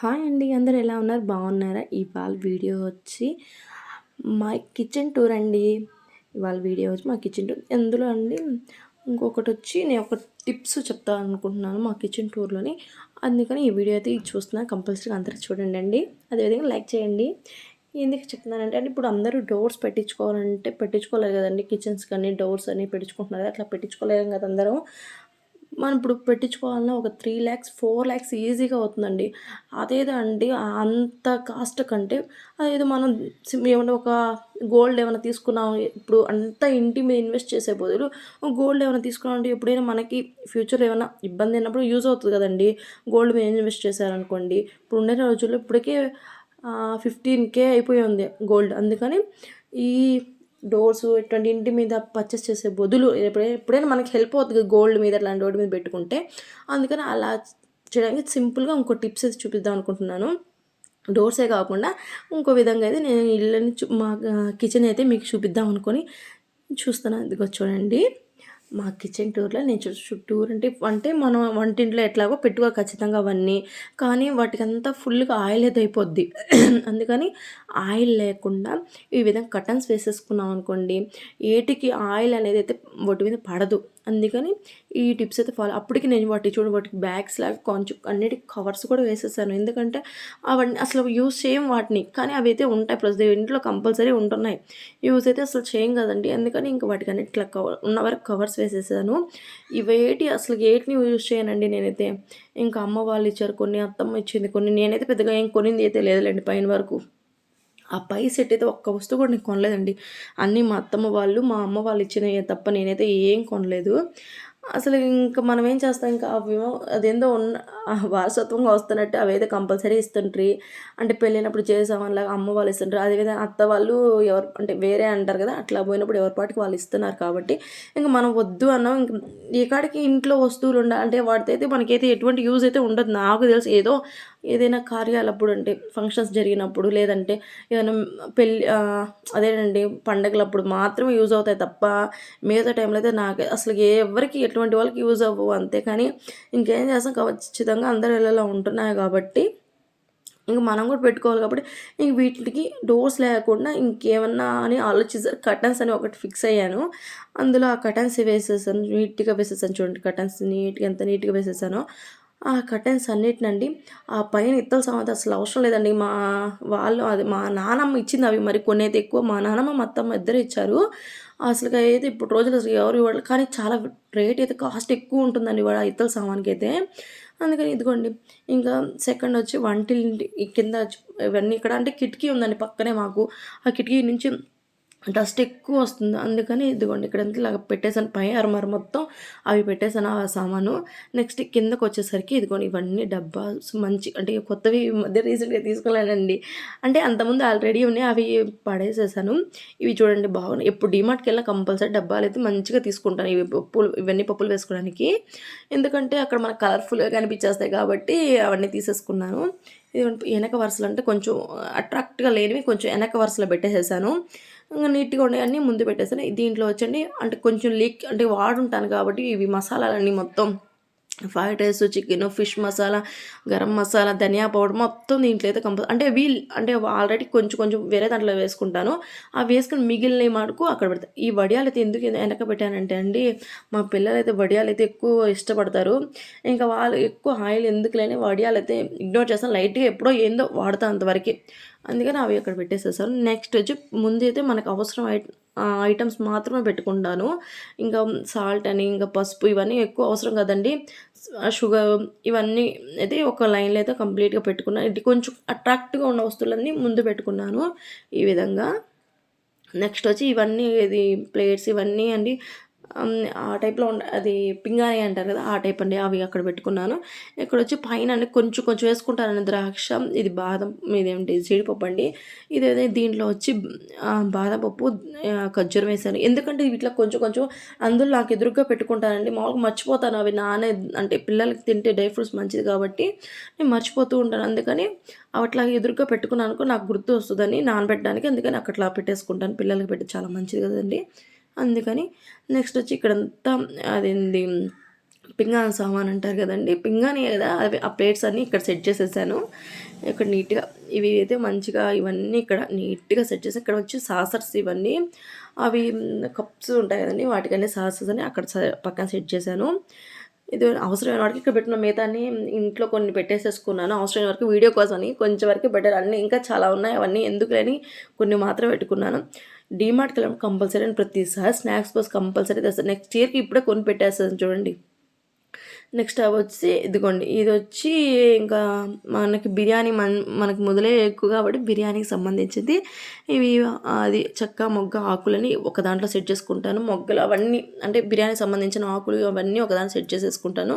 Hi అండి అందరు ఎలా ఉన్నారు? బాగున్నారా? ఇవాళ వీడియో వచ్చి మా కిచెన్ టూర్ అండి. ఇవాళ వీడియో వచ్చి మా కిచెన్ టూర్. ఎందులో అండి? ఇంకొకటి వచ్చి నేను ఒక టిప్స్ చెప్తాను అనుకుంటున్నాను మా కిచెన్ టూర్లోని. అందుకని ఈ వీడియో అయితే చూస్తున్నాను కంపల్సరీగా అందరూ చూడండి అండి. అదేవిధంగా లైక్ చేయండి. ఎందుకు చెప్తున్నానంటే అంటే ఇప్పుడు అందరూ డోర్స్ పెట్టించుకోవాలంటే పెట్టించుకోలేరు కదండి. కిచెన్స్ కానీ డోర్స్ అని పెట్టించుకుంటున్నారు అట్లా పెట్టించుకోలేరు కదా అందరం. మనం ఇప్పుడు పెట్టించుకోవాలన్నా ఒక త్రీ ల్యాక్స్ ఫోర్ ల్యాక్స్ ఈజీగా అవుతుందండి. అదేదో అండి అంత కాస్ట్ కంటే అదేదో మనం ఏమన్నా ఒక గోల్డ్ ఏమైనా తీసుకున్నాం ఇప్పుడు అంత ఇంటి మీద ఇన్వెస్ట్ చేసే బదులు గోల్డ్ ఏమైనా తీసుకున్నాం అంటే ఎప్పుడైనా మనకి ఫ్యూచర్ ఏమైనా ఇబ్బంది అయినప్పుడు యూజ్ అవుతుంది కదండి. గోల్డ్ మీద ఇన్వెస్ట్ చేశారనుకోండి ఇప్పుడు ఉండే రోజుల్లో ఇప్పటికే ఫిఫ్టీన్ కే అయిపోయి ఉంది గోల్డ్. అందుకని ఈ డోర్స్ ఇటువంటి ఇంటి మీద పర్చేస్ చేసే బదులు ఎప్పుడైనా ఎప్పుడైనా మనకి హెల్ప్ అవుతుంది గోల్డ్ మీద అట్లాంటి రోడ్డు మీద పెట్టుకుంటే. అందుకని అలా చేయడానికి సింపుల్గా ఇంకో టిప్స్ అయితే చూపిద్దాం అనుకుంటున్నాను. డోర్సే కాకుండా ఇంకో విధంగా అయితే నేను ఇళ్ళని మా కిచెన్ అయితే మీకు చూపిద్దాం అనుకొని చూస్తున్నాను. ఇదిగో చూడండి. మా కిచెన్ టూర్లో నేను టూర్ అంటే అంటే మనం వంటింట్లో ఎట్లాగో పెట్టుకో ఖచ్చితంగా అవన్నీ. కానీ వాటికంతా ఫుల్గా ఆయిల్ అయితే అయిపోద్ది. అందుకని ఆయిల్ లేకుండా ఈ విధంగా కటన్స్ వేసేసుకున్నాం అనుకోండి ఏటికి ఆయిల్ అనేది అయితే వాటి మీద పడదు. అందుకని ఈ టిప్స్ అయితే ఫాలో అప్పటికి నేను వాటి చూడు వాటికి బ్యాగ్స్ లాగా కొంచెం అన్నిటికి కవర్స్ కూడా వేసేసాను. ఎందుకంటే అవన్నీ అసలు యూస్ చేయం వాటిని. కానీ అవి అయితే ఉంటాయి ప్లస్ ఇంట్లో కంపల్సరీ ఉంటున్నాయి. యూస్ అయితే అసలు చేయం కదండి. అందుకని ఇంకా వాటికి అన్నిట్లో కవర్ ఉన్న వరకు కవర్స్ వేసేసాను. ఇవేటి అసలు ఏటిని యూజ్ చేయనండి నేనైతే. ఇంకా అమ్మ వాళ్ళు ఇచ్చారు. కొన్ని అత్తమ్మ ఇచ్చింది. కొన్ని నేనైతే పెద్దగా ఏం కొనింది అయితే లేదులేండి పైన వరకు. ఆ పై సెట్ అయితే ఒక్క వస్తువు కూడా నేను కొనలేదండి. అన్నీ మా అత్తమ్మ వాళ్ళు మా అమ్మ వాళ్ళు ఇచ్చినవి తప్ప నేనైతే ఏం కొనలేదు. అసలు ఇంకా మనం ఏం చేస్తాం? ఇంకా అవేమో అదేందో ఉన్న వారసత్వంగా వస్తున్నట్టు అవైతే కంపల్సరీ ఇస్తుంటారు అంటే పెళ్ళినప్పుడు చేసామనిలాగా అమ్మ వాళ్ళు ఇస్తుంటారు అదేవిధంగా అత్త వాళ్ళు ఎవరు అంటే వేరే అంటారు కదా అట్లా పోయినప్పుడు ఎవరి పాటికి వాళ్ళు ఇస్తున్నారు కాబట్టి ఇంకా మనం వద్దు అన్నాం. ఇంక ఈ కాడికి ఇంట్లో వస్తువులు ఉండాలి అంటే వాటితో అయితే మనకైతే ఎటువంటి యూజ్ అయితే ఉండదు. నాకు తెలిసి ఏదో ఏదైనా కార్యాలప్పుడు అంటే ఫంక్షన్స్ జరిగినప్పుడు లేదంటే ఏదైనా పెళ్ళి అదేనండి పండగలప్పుడు మాత్రమే యూజ్ అవుతాయి తప్ప మిగతా టైంలో అయితే నాకు అసలు ఎవరికి ఎటువంటి వాళ్ళకి యూజ్ అవ్వవు అంతే. కానీ ఇంకేం చేస్తాం ఖచ్చితంగా అందరు ఇళ్ళలో ఉంటున్నాయి కాబట్టి ఇంక మనం కూడా పెట్టుకోవాలి కాబట్టి ఇంక వీటికి డోర్స్ లేకుండా ఇంకేమన్నా అని ఆలోచిస్తారు కటన్స్ అని ఒకటి ఫిక్స్ అయ్యాను. అందులో ఆ కటన్స్ వేసేసాను నీట్గా వేసేసాను చూడండి కటన్స్ నీట్గా ఎంత నీట్గా వేసేసానో. ఆ కర్టెన్స్ అన్నిటినండి. ఆ పైన ఇత్తల సామాన్ అసలు అవసరం లేదండి. మా వాళ్ళు అది మా నానమ్మ ఇచ్చింది అవి మరి కొన్ని అయితే ఎక్కువ. మా నానమ్మ మా అత్తమ్మ ఇద్దరు ఇచ్చారు. అసలు అయితే ఇప్పుడు రోజులు అసలు ఎవరు ఇవ్వడం కానీ చాలా రేట్ అయితే కాస్ట్ ఎక్కువ ఉంటుందండి ఇవాళ ఇత్తల సామాన్కి అయితే. అందుకని ఇదిగోండి. ఇంకా సెకండ్ వచ్చి వంటింటి కింద ఇవన్నీ ఇక్కడ అంటే కిటికీ ఉందండి పక్కనే మాకు. ఆ కిటికీ నుంచి డస్ట్ ఎక్కువ వస్తుంది. అందుకని ఇదిగోండి ఇక్కడ ఇలాగ పెట్టేసాను పై అరమర మొత్తం అవి పెట్టేసాను ఆ సామాను. నెక్స్ట్ కిందకు వచ్చేసరికి ఇదిగోండి ఇవన్నీ డబ్బాస్ మంచి అంటే కొత్తవి మధ్య రీసెంట్గా తీసుకోలేనండి. అంటే అంతకుముందు ఆల్రెడీ ఉన్నాయి అవి పడేసేసాను. ఇవి చూడండి బాగున్నాయి. ఎప్పుడు డిమార్ట్కి వెళ్ళినా కంపల్సరీ డబ్బాలు అయితే మంచిగా తీసుకుంటాను. ఇవి పప్పులు ఇవన్నీ పప్పులు వేసుకోవడానికి. ఎందుకంటే అక్కడ మనకు కలర్ఫుల్గా కనిపించేస్తాయి కాబట్టి అవన్నీ తీసేసుకున్నాను. ఇది వెనక వరుసలు అంటే కొంచెం అట్రాక్ట్గా లేనివి కొంచెం వెనక వరుసలో పెట్టేసేసాను. ఇంకా నీట్గా ఉండే అన్నీ ముందు పెట్టేసాను దీంట్లో వచ్చండి అంటే కొంచెం లీక్ అంటే వాడుంటాను కాబట్టి ఇవి మసాలాలన్నీ మొత్తం fried rice chicken fish masala garam masala dhania powder మొత్తం దీంట్లో అయితే కంపల్ అంటే వీల్ అంటే ఆల్రెడీ కొంచెం కొంచెం వేరే దాంట్లో వేసుకుంటాను. ఆ వేసుకుని మిగిలిన మటుకు అక్కడ పెడతాను ఈ వడియాలు అయితే ఎందుకు వెనక పెట్టానంటే అండి మా పిల్లలు అయితే వడియాలు అయితే ఎక్కువ ఇష్టపడతారు. ఇంకా వాళ్ళు ఎక్కువ ఆయిల్ ఎందుకు లేని వడియాలు అయితే ఇగ్నోర్ చేస్తాను. లైట్గా ఎప్పుడో ఏందో వాడతా అంతవరకు. అందుకని అవి అక్కడ పెట్టేసేసాను నెక్స్ట్ వచ్చి ముందు అయితే మనకు అవసరం ఐటమ్స్ మాత్రమే పెట్టుకుంటాను. ఇంకా సాల్ట్ అని ఇంకా పసుపు ఇవన్నీ ఎక్కువ అవసరం కదండి. షుగర్ ఇవన్నీ అయితే ఒక లైన్లో అయితే కంప్లీట్గా పెట్టుకున్నాను ఇది కొంచెం అట్రాక్ట్గా ఉన్న వస్తువులన్నీ ముందు పెట్టుకున్నాను ఈ విధంగా. నెక్స్ట్ వచ్చి ఇవన్నీ ఇది ప్లేట్స్ ఇవన్నీ అండి. ఆ టైప్లో ఉండ అది పింగాణి అంటారు కదా ఆ టైప్ అండి అవి అక్కడ పెట్టుకున్నాను. ఇక్కడ వచ్చి పైన కొంచెం కొంచెం వేసుకుంటాను ద్రాక్ష ఇది బాదం ఇదేంటి జీడిపప్పు అండి. ఇదేదో దీంట్లో వచ్చి బాదం పప్పు ఖర్జూరం వేసాను. ఎందుకంటే వీటిలో కొంచెం కొంచెం అందులో నాకు ఎదురుగా పెట్టుకుంటానండి. మామూలుగా మర్చిపోతాను అవి నానే అంటే పిల్లలకి తింటే డ్రై ఫ్రూట్స్ మంచిది కాబట్టి నేను మర్చిపోతూ ఉంటాను. అందుకని అట్లా ఎదురుగా పెట్టుకున్నాను నాకు గుర్తు వస్తుందని నానబెట్టడానికి అందుకని అట్లా పెట్టేసుకుంటాను. పిల్లలకి పెట్టి చాలా మంచిది కదండి. అందుకని నెక్స్ట్ వచ్చి ఇక్కడంతా అదేంది పింగాణి సామాన్ అంటారు కదండి. పింగాణి కదా అవి ఆ ప్లేట్స్ అన్నీ ఇక్కడ సెట్ చేసేసాను. ఇక్కడ నీట్గా ఇవి అయితే మంచిగా ఇవన్నీ ఇక్కడ నీట్గా సెట్ చేసి ఇక్కడ వచ్చి సాసర్స్ ఇవన్నీ అవి కప్స్ ఉంటాయి కదండి వాటికన్నీ సాసర్స్ అని అక్కడ పక్కన సెట్ చేశాను. ఇది అవసరమైన వాడికి ఇక్కడ పెట్టిన మిగతాన్ని ఇంట్లో కొన్ని పెట్టేసేసుకున్నాను. అవసరమైన వరకు వీడియో కోసం అని కొంచెం వరకు బెటర్ అన్నీ ఇంకా చాలా ఉన్నాయి. అవన్నీ ఎందుకు లేని కొన్ని మాత్రం పెట్టుకున్నాను. డీమార్ట్కి వెళ్ళడం కంపల్సరీ అని ప్రతిసారి స్నాక్స్ బాక్స్ కంపల్సరీ తెస్తాను నెక్స్ట్ ఇయర్కి ఇప్పుడే కొని పెట్టేస్తాను చూడండి. నెక్స్ట్ అవి వచ్చి ఇదిగోండి ఇది వచ్చి ఇంకా మనకి బిర్యానీ మన మనకు మొదలే ఎక్కువ కాబట్టి బిర్యానీకి సంబంధించింది. ఇవి అది చెక్క మొగ్గ ఆకులని ఒక దాంట్లో సెట్ చేసుకుంటాను. మొగ్గలు అవన్నీ అంటే బిర్యానీకి సంబంధించిన ఆకులు అవన్నీ ఒక దాంట్లో సెట్ చేసేసుకుంటాను.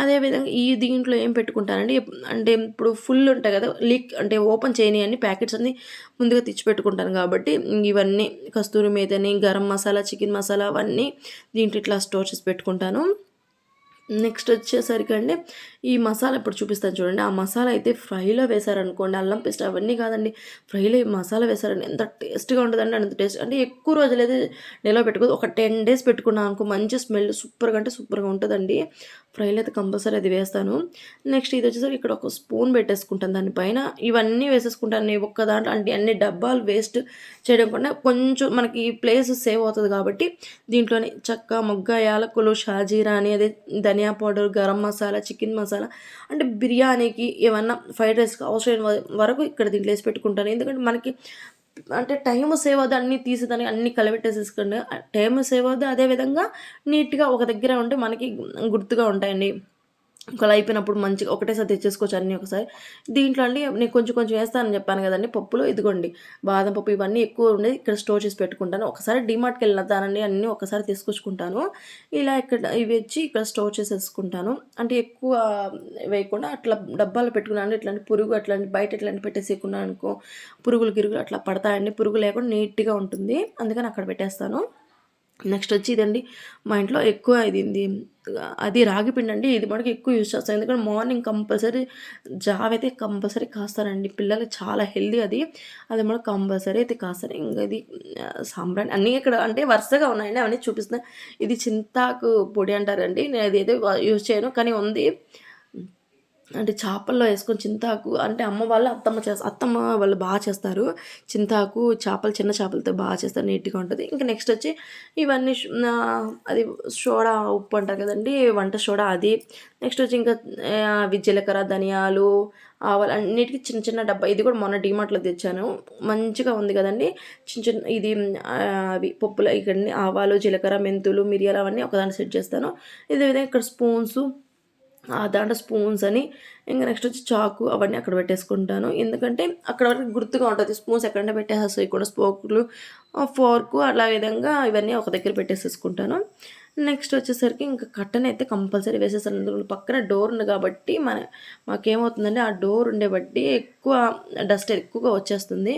అదేవిధంగా ఈ దీంట్లో ఏం పెట్టుకుంటానండి అంటే ఇప్పుడు ఫుల్ ఉంటాయి కదా లీక్ అంటే ఓపెన్ చేయని అన్ని ప్యాకెట్స్ అన్ని ముందుగా తెచ్చి పెట్టుకుంటాను కాబట్టి ఇవన్నీ కస్తూరి మేతని గరం మసాలా చికెన్ మసాలా అవన్నీ దీంట్లో ఇట్లా స్టోర్ చేసి పెట్టుకుంటాను. నెక్స్ట్ వచ్చేసరికి అండి ఈ మసాలా ఇప్పుడు చూపిస్తాను చూడండి. ఆ మసాలా అయితే ఫ్రైలో వేశారనుకోండి అల్లం పేస్ట్ అవన్నీ కాదండి. ఫ్రైలో ఈ మసాలా వేశారని ఎంత టేస్ట్గా ఉంటుందండి అంత టేస్ట్. అంటే ఎక్కువ రోజులు అయితే నిల్వ పెట్టుకోదు. ఒక టెన్ డేస్ పెట్టుకున్నాను అనుకో మంచి స్మెల్ సూపర్గా అంటే సూపర్గా ఉంటుందండి. ఫ్రైలో అయితే కంపల్సరీ అది వేస్తాను. నెక్స్ట్ ఇది వచ్చేసరికి ఇక్కడ ఒక స్పూన్ పెట్టేసుకుంటాను దానిపైన ఇవన్నీ వేసేసుకుంటాను నేను ఒక్క దాంట్లో. అంటే అన్ని డబ్బాలు వేస్ట్ చేయడం కన్నా కొంచెం మనకి ప్లేస్ సేవ్ అవుతుంది కాబట్టి దీంట్లోనే చక్క మొగ్గ యాలకులు షాజీరా అని అదే ధనియా పౌడర్ గరం మసాలా చికెన్ మసాలా అంటే బిర్యానీకి ఏమన్నా ఫ్రైడ్ రైస్కి అవసరమైన వరకు ఇక్కడ దీంట్లో వేసి పెట్టుకుంటాను. ఎందుకంటే మనకి అంటే టైం సేవ్ అవుతుంది అన్నీ తీసేదాన్ని అన్నీ కలబెట్టేసేసుకోండి టైం సేవ్ అవుతుంది. అదేవిధంగా నీట్గా ఒక దగ్గర ఉంటే మనకి గుర్తుగా ఉంటాయండి. ఒకలా అయిపోయినప్పుడు మంచిగా ఒకటేసారి తెచ్చేసుకోవచ్చు అన్నీ ఒకసారి. దీంట్లో అండి నేను కొంచెం కొంచెం వేస్తానని చెప్పాను కదండి పప్పులు ఇదిగోండి బాదం పప్పు ఇవన్నీ ఎక్కువ ఉండేది ఇక్కడ స్టోర్ చేసి పెట్టుకుంటాను. ఒకసారి డిమార్ట్కి వెళ్ళిన అన్నీ ఒకసారి తీసుకొచ్చుకుంటాను. ఇలా ఇక్కడ ఇవి వచ్చి ఇక్కడ స్టోర్ చేసేసుకుంటాను. అంటే ఎక్కువ వేయకుండా అట్లా డబ్బాలు పెట్టుకున్నాను ఇట్లాంటి పురుగు అట్లాంటి బయట ఇట్లాంటి పెట్టేసేకున్నాను అనుకో పురుగులు గిరుగులు అట్లా పడతాయండి. పురుగు లేకుండా నీట్గా ఉంటుంది. అందుకని అక్కడ పెట్టేస్తాను. నెక్స్ట్ వచ్చి ఇదండి మా ఇంట్లో ఎక్కువ ఇది అది రాగి పిండి అండి ఇది మనకి ఎక్కువ యూజ్ చేస్తాం ఎందుకంటే మార్నింగ్ కంపల్సరీ జావ అయితే కంపల్సరీ కాస్తారండి. పిల్లలకి చాలా హెల్దీ అది. అది మనకు కంపల్సరీ అయితే కాస్తారు. ఇంకా ఇది సాంబ్రాణి అన్నీ ఇక్కడ అంటే వరుసగా ఉన్నాయండి అవన్నీ చూపిస్తున్నాయి ఇది చింతాకు పొడి అంటారండి. నేను అది ఏదో యూజ్ చేయను కానీ ఉంది. అంటే చేపల్లో వేసుకొని చింతాకు అంటే అమ్మ వాళ్ళు అత్తమ్మ చేస్తారు అత్తమ్మ వాళ్ళు బాగా చేస్తారు. చింతాకు చేపలు చిన్న చేపలతో బాగా చేస్తారు నీట్గా ఉంటుంది. ఇంకా నెక్స్ట్ వచ్చి ఇవన్నీ అది సోడా ఉప్పు అంటారు కదండి వంట సోడా అది. నెక్స్ట్ వచ్చి ఇంకా అవి జీలకర్ర ధనియాలు ఆవాలు అన్నిటికీ చిన్న చిన్న డబ్బా. ఇది కూడా మొన్న డిమార్ట్లో తెచ్చాను. మంచిగా ఉంది కదండి. చిన్న చిన్న ఇది అవి పప్పులు ఇక్కడ ఆవాలు జీలకర్ర మెంతులు మిరియాలు అవన్నీ ఒకదాన్ని సెట్ చేస్తాను. ఇదే విధంగా ఇక్కడ స్పూన్స్ దాంట్లో స్పూన్స్ అని ఇంకా నెక్స్ట్ వచ్చి చాకు అవన్నీ అక్కడ పెట్టేసుకుంటాను. ఎందుకంటే అక్కడ వరకు గుర్తుగా ఉంటుంది. స్పూన్స్ ఎక్కడైనా పెట్టేసేస్తాయి కూడా స్పోకులు ఫోర్కు అలా విధంగా ఇవన్నీ ఒక దగ్గర పెట్టేసేసుకుంటాను. నెక్స్ట్ వచ్చేసరికి ఇంకా కట్టన్ అయితే కంపల్సరీ వేసేస్తాను అందులో పక్కన డోర్ ఉంది కాబట్టి మన మాకేమవుతుందంటే ఆ డోర్ ఉండే బట్టి ఎక్కువ డస్ట్ ఎక్కువగా వచ్చేస్తుంది.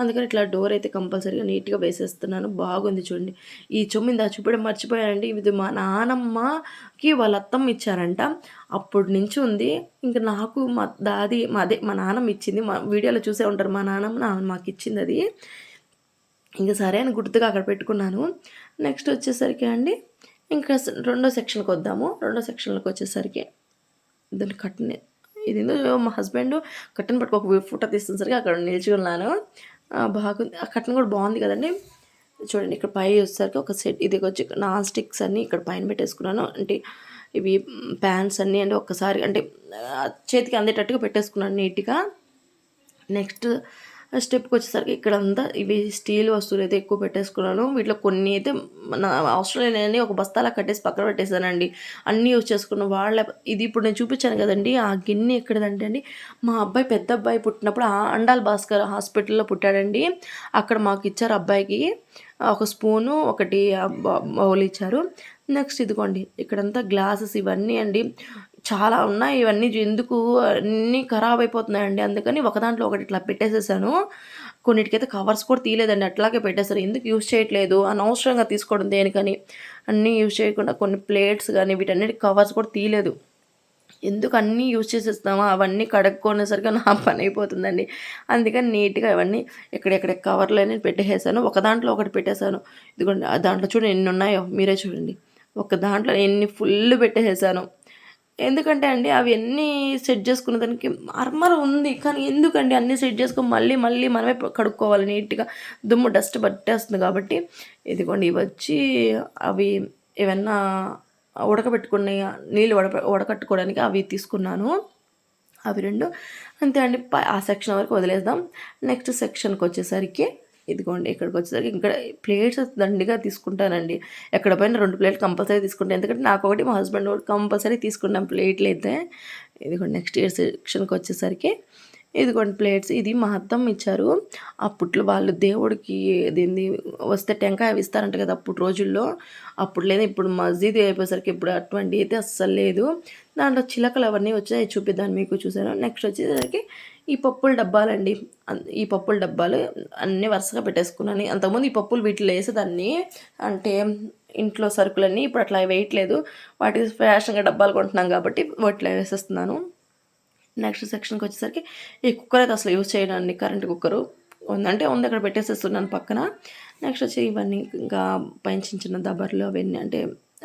అందుకని ఇట్లా డోర్ అయితే కంపల్సరీగా నీట్గా వేసేస్తున్నాను. బాగుంది చూడండి. ఈ చొమ్మిది ఆ చూపడం మర్చిపోయానండి. ఇది మా నానమ్మకి వాళ్ళ అత్తమ్మ ఇచ్చారంట. అప్పటి నుంచి ఉంది. ఇంకా నాకు మా దాది మా అదే మా నాన్నమ్మ ఇచ్చింది. మా వీడియోలో చూసే ఉంటారు. మా నాన్నమ్మ మాకు ఇచ్చింది అది. ఇంకా సరే అని గుర్తుగా అక్కడ పెట్టుకున్నాను. నెక్స్ట్ వచ్చేసరికి అండి ఇంకా రెండో సెక్షన్కి వద్దాము. రెండో సెక్షన్లోకి వచ్చేసరికి దాన్ని కట్టిన ఇది మా హస్బెండ్ కట్టెన్ పట్టుకో ఒక ఫోటో తీస్తున్నసరికి అక్కడ నిల్చుకున్నాను బాగుంది ఆ కట్టన్ కూడా బాగుంది కదండి. చూడండి ఇక్కడ పై వచ్చేసరికి ఒక సెట్ ఇది వచ్చి నాన్ స్టిక్స్ అన్నీ ఇక్కడ పైన పెట్టేసుకున్నాను. అంటే ఇవి ప్యాన్స్ అన్నీ అంటే ఒక్కసారి అంటే చేతికి అందేటట్టుగా పెట్టేసుకున్నాను నీట్గా. నెక్స్ట్ స్టెప్కి వచ్చేసరికి ఇక్కడంతా ఇవి స్టీల్ వస్తువులు అయితే ఎక్కువ పెట్టేసుకున్నాను. వీటిలో కొన్ని అయితే నా అవసరం లేని ఒక బస్తాలా కట్టేసి పక్కన పెట్టేసానండి అన్నీ యూజ్ చేసుకున్నాను వాళ్ళ ఇది ఇప్పుడు నేను చూపించాను కదండి ఆ గిన్నె ఎక్కడదంటే అండి మా అబ్బాయి పెద్ద అబ్బాయి పుట్టినప్పుడు అండాల్ భాస్కర్ హాస్పిటల్లో పుట్టాడండి. అక్కడ మాకు ఇచ్చారు అబ్బాయికి ఒక స్పూను ఒకటి బౌల్ ఇచ్చారు. నెక్స్ట్ ఇదిగోండి ఇక్కడంతా గ్లాసెస్ ఇవన్నీ అండి. చాలా ఉన్నాయి. ఇవన్నీ ఎందుకు? అన్నీ ఖరాబ్ అయిపోతున్నాయండి. అందుకని ఒక దాంట్లో ఒకటి ఇట్లా పెట్టేసేసాను. కొన్నిటికైతే కవర్స్ కూడా తీయలేదండి. అట్లాగే పెట్టేశారు. ఎందుకు యూజ్ చేయట్లేదు? అనవసరంగా తీసుకోవడం దేనికని? అన్నీ యూజ్ చేయకుండా కొన్ని ప్లేట్స్ కానీ వీటన్నిటి కవర్స్ కూడా తీయలేదు. ఎందుకు అన్నీ యూజ్ చేసేస్తామో అవన్నీ కడుక్కునేసరికి నా పని అయిపోతుందండి. అందుకని నీట్గా అవన్నీ ఎక్కడెక్కడ కవర్లు అనేది పెట్టేసాను ఒక దాంట్లో ఒకటి పెట్టేశాను. ఇదిగోండి దాంట్లో చూడండి ఎన్ని ఉన్నాయో. మీరే చూడండి. ఒక దాంట్లో ఎన్ని ఫుల్ పెట్టేసేసాను. ఎందుకంటే అండి అవి అన్నీ సెట్ చేసుకున్న దానికి అర్మర్ ఉంది. కానీ ఎందుకండి అన్నీ సెట్ చేసుకొని మళ్ళీ మళ్ళీ మనమే కడుక్కోవాలి నీట్గా? దుమ్ము డస్ట్ పట్టేస్తుంది కాబట్టి ఇదిగోండి ఇవి వచ్చి అవి ఏమన్నా ఉడకబెట్టుకునే నీళ్ళు ఉడక ఉడకట్టుకోవడానికి అవి తీసుకున్నాను. అవి రెండు అంతే అండి. ఆ సెక్షన్ వరకు వదిలేద్దాం. నెక్స్ట్ సెక్షన్కి వచ్చేసరికి ఇదిగోండి ఇక్కడికి వచ్చేసరికి ఇక్కడ ప్లేట్స్ దండిగా తీసుకుంటానండి. ఎక్కడ పైన రెండు ప్లేట్లు కంపల్సరీ తీసుకుంటాను ఎందుకంటే నాకు ఒకటి మా హస్బెండ్ ఒకటి కంపల్సరీ తీసుకుంటాం ప్లేట్లు అయితే. ఇదిగోండి నెక్స్ట్ ఇయర్ సెక్షన్కి వచ్చేసరికి ఇదిగోండి ప్లేట్స్. ఇది మా అత్తమ్మ ఇచ్చారు. అప్పట్లో వాళ్ళు దేవుడికి దీన్ని వస్తే టెంకాయ ఇస్తారంట కదా అప్పుడు రోజుల్లో. అప్పుడు లేదు ఇప్పుడు మస్జిద్ అయిపోయేసరికి ఇప్పుడు అటువంటి అయితే అస్సలు లేదు. దాంట్లో చిలకలు అవన్నీ వచ్చాయి చూపిద్దాను మీకు చూసాను నెక్స్ట్ వచ్చేసరికి ఈ పప్పుల డబ్బాలండి. ఈ పప్పుల డబ్బాలు అన్నీ వరుసగా పెట్టేసుకున్నాను. అంతకుముందు ఈ పప్పులు వీటిలో వేసేదాన్ని. అంటే ఇంట్లో సరుకులన్నీ ఇప్పుడు అట్లా వేయట్లేదు. వాటి ఫ్యాషన్గా డబ్బాలు కొంటున్నాం కాబట్టి వాటిలో వేసేస్తున్నాను. నెక్స్ట్ సెక్షన్కి వచ్చేసరికి ఈ కుక్కర్ అయితే అసలు యూజ్ చేయడానికి కరెంట్ కుక్కరు. ఉందంటే ఉంది అక్కడ పెట్టేసేస్తున్నాను పక్కన. నెక్స్ట్ వచ్చి ఇవన్నీ ఇంకా పైన చిన్న చిన్న దబర్లు అవన్నీ అంటే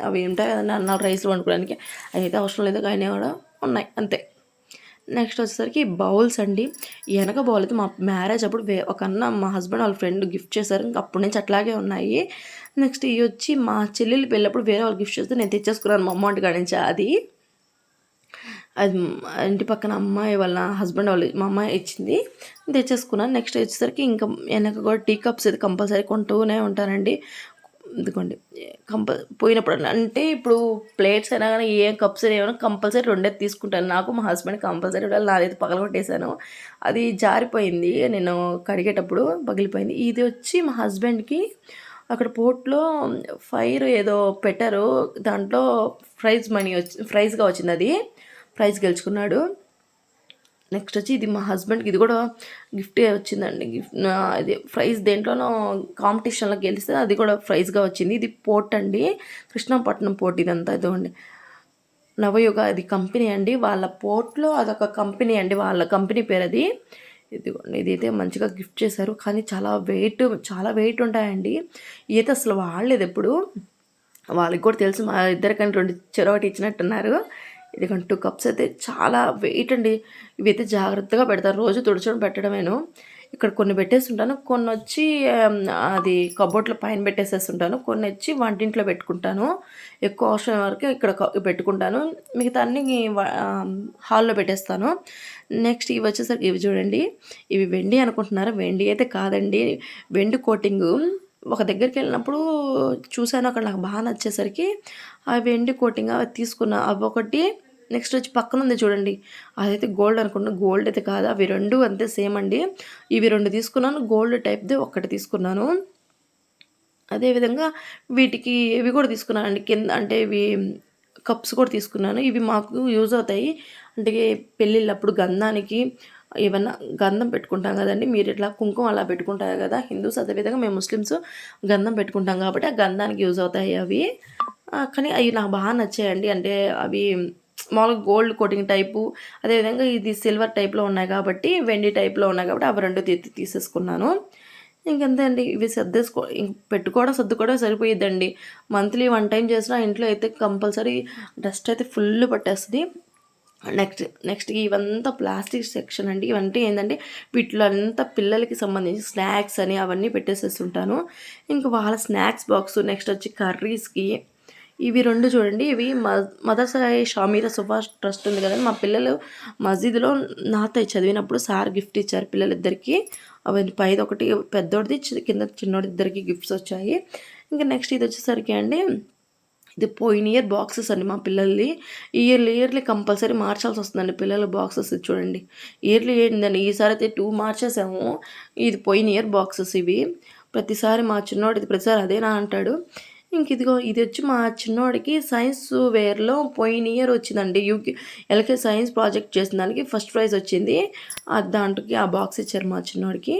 అవి ఉంటాయి కదండి అన్న రైస్ వండుకోవడానికి. అవి అయితే అవసరం లేదు కానీ కూడా ఉన్నాయి అంతే. నెక్స్ట్ వచ్చేసరికి బౌల్స్ అండి. వెనక బౌల్ అయితే మా మ్యారేజ్ అప్పుడు వే ఒక అన్న మా హస్బెండ్ వాళ్ళ ఫ్రెండ్ గిఫ్ట్ చేశారు ఇంకా అప్పటి నుంచి అట్లాగే ఉన్నాయి. నెక్స్ట్ ఇవి వచ్చి మా చెల్లెలు వెళ్ళినప్పుడు వేరే వాళ్ళు గిఫ్ట్ చేస్తే నేను తెచ్చేసుకున్నాను మా అమ్మ కాడి నుంచి అది. అది ఇంటి పక్కన అమ్మాయి వాళ్ళ హస్బెండ్ వాళ్ళు మా అమ్మాయి ఇచ్చింది. తెచ్చేసుకున్నాను. నెక్స్ట్ వచ్చేసరికి ఇంకా వెనక కూడా టీ కప్స్ అయితే కంపల్సరీ కొంటూనే ఉంటానండి. ఇదిగోండి. కంప పోయినప్పుడు అంటే ఇప్పుడు ప్లేట్స్ అయినా కానీ ఏ కప్స్ ఏమైనా కంపల్సరీ రెండే తీసుకుంటాను. నాకు మా హస్బెండ్ కంపల్సరీ నాదైతే పగలగొట్టేశాను. అది జారిపోయింది. నేను కడిగేటప్పుడు పగిలిపోయింది. ఇది వచ్చి మా హస్బెండ్కి అక్కడ పోర్ట్లో ఫైర్ ఏదో పెట్టారు. దాంట్లో ప్రైజ్ మనీ వచ్చి ప్రైజ్గా వచ్చింది అది. ప్రైజ్ గెలుచుకున్నాడు. నెక్స్ట్ వచ్చి ఇది మా హస్బెండ్కి ఇది కూడా గిఫ్ట్ వచ్చిందండి. గిఫ్ట్ ఇది ప్రైజ్ దేంట్లోనో కాంపిటీషన్లో గెలిస్తే అది కూడా ప్రైజ్గా వచ్చింది. ఇది పోర్ట్ అండి. కృష్ణపట్నం పోర్ట్ ఇదంతా ఇదిగోండి. నవయుగ అది కంపెనీ అండి. వాళ్ళ పోర్ట్లో అదొక కంపెనీ అండి. వాళ్ళ కంపెనీ పేరు అది. ఇదిగోండి ఇదైతే మంచిగా గిఫ్ట్ చేశారు. కానీ చాలా వెయిట్ చాలా వెయిట్ ఉంటాయండి. ఈత అసలు వాడలేదు ఎప్పుడు. వాళ్ళకి కూడా తెలుసు మా ఇద్దరికంటే రెండు చెరవటి ఇచ్చినట్టున్నారు. ఇదిగోండి టూ కప్స్ అయితే చాలా వెయిట్ అండి. ఇవి అయితే జాగ్రత్తగా పెడతారు. రోజు తుడచడం పెట్టడమేను. ఇక్కడ కొన్ని పెట్టేస్తుంటాను. కొన్ని వచ్చి అది కబోర్డ్లో పైన పెట్టేసేస్తుంటాను. కొన్ని వచ్చి వంటింట్లో పెట్టుకుంటాను. ఎక్కువ అవసరం వరకు ఇక్కడ పెట్టుకుంటాను. మిగతా అన్ని హాల్లో పెట్టేస్తాను. నెక్స్ట్ ఇవి వచ్చేసరికి ఇవి చూడండి. ఇవి వెండి అనుకుంటున్నారు? వెండి అయితే కాదండి. వెండి కోటింగు. ఒక దగ్గరికి వెళ్ళినప్పుడు చూశాను. అక్కడ నాకు బాగా నచ్చేసరికి ఆ వెండి కోటింగ్ అవి తీసుకున్నా అవి ఒకటి నెక్స్ట్ వచ్చి పక్కన ఉంది చూడండి. అదైతే గోల్డ్ అనుకున్నా గోల్డ్ అయితే కాదు? అవి రెండు అంతే సేమ్ అండి. ఇవి రెండు తీసుకున్నాను. గోల్డ్ టైప్ది ఒక్కటి తీసుకున్నాను. అదేవిధంగా వీటికి ఇవి కూడా తీసుకున్నానండి కింద అంటే ఇవి కప్స్ కూడా తీసుకున్నాను. ఇవి మాకు యూజ్ అవుతాయి. అంటే పెళ్ళిళ్ళప్పుడు గంధానికి ఏమన్నా గంధం పెట్టుకుంటాం కదండి. మీరు ఇట్లా కుంకుమ అలా పెట్టుకుంటారు కదా. హిందూస్ అదేవిధంగా మేము ముస్లిమ్స్ గంధం పెట్టుకుంటాం కాబట్టి ఆ గంధానికి యూజ్ అవుతాయి అవి. కానీ అవి నాకు బాగా నచ్చాయండి. అంటే అవి మామూలుగా గోల్డ్ కోటింగ్ టైపు అదేవిధంగా ఇది సిల్వర్ టైప్లో ఉన్నాయి కాబట్టి వెండి టైప్లో ఉన్నాయి కాబట్టి అవి రెండు తీసి తీసేసుకున్నాను. ఇంకంతే అండి. ఇవి సర్దేసుకో పెట్టుకోవడం సర్దుకోవడం సరిపోయిద్దండి. మంత్లీ వన్ టైం చేసినా ఇంట్లో అయితే కంపల్సరీ డస్ట్ అయితే ఫుల్ పట్టేస్తుంది. నెక్స్ట్ నెక్స్ట్ ఇవంతా ప్లాస్టిక్ సెక్షన్ అండి. ఇవంటే ఏంటంటే వీటిలో అంతా పిల్లలకి సంబంధించి స్నాక్స్ అని అవన్నీ పెట్టేసేస్తుంటాను ఇంకా వాళ్ళ స్నాక్స్ బాక్స్ నెక్స్ట్ వచ్చి కర్రీస్కి ఇవి రెండు చూడండి. ఇవి మదర్ సాయి షామీర సుభాష్ ట్రస్ట్ ఉంది కదండి. మా పిల్లలు మస్జిద్లో నాతో చదివినప్పుడు సార్ గిఫ్ట్ ఇచ్చారు పిల్లలిద్దరికి. అవి పైది ఒకటి పెద్దోడిది కింద చిన్నోడి ఇద్దరికి గిఫ్ట్స్ వచ్చాయి. ఇంకా నెక్స్ట్ ఇది వచ్చేసరికి అండి. ఇది పోయిన ఇయర్ బాక్సెస్ అండి మా పిల్లల్ని ఇయర్లీ ఇయర్లీ కంపల్సరీ మార్చాల్సి వస్తుందండి పిల్లల బాక్సెస్ చూడండి. ఇయర్లీ ఏంటండి ఈసారి అయితే టూ మార్చేసాము. ఇది పోయిన ఇయర్ బాక్సెస్ ఇవి. ప్రతిసారి మా చిన్నోడిది ప్రతిసారి అదేనా అంటాడు. ఇంక ఇదిగో ఇది వచ్చి మా చిన్నోడికి సైన్స్ వేర్లో పోయిన ఇయర్ వచ్చిందండి. యూకి ఎల్కే సైన్స్ ప్రాజెక్ట్ చేసిన దానికి ఫస్ట్ ప్రైజ్ వచ్చింది. దాంట్లోకి ఆ బాక్స్ ఇచ్చారు మా చిన్నోడికి.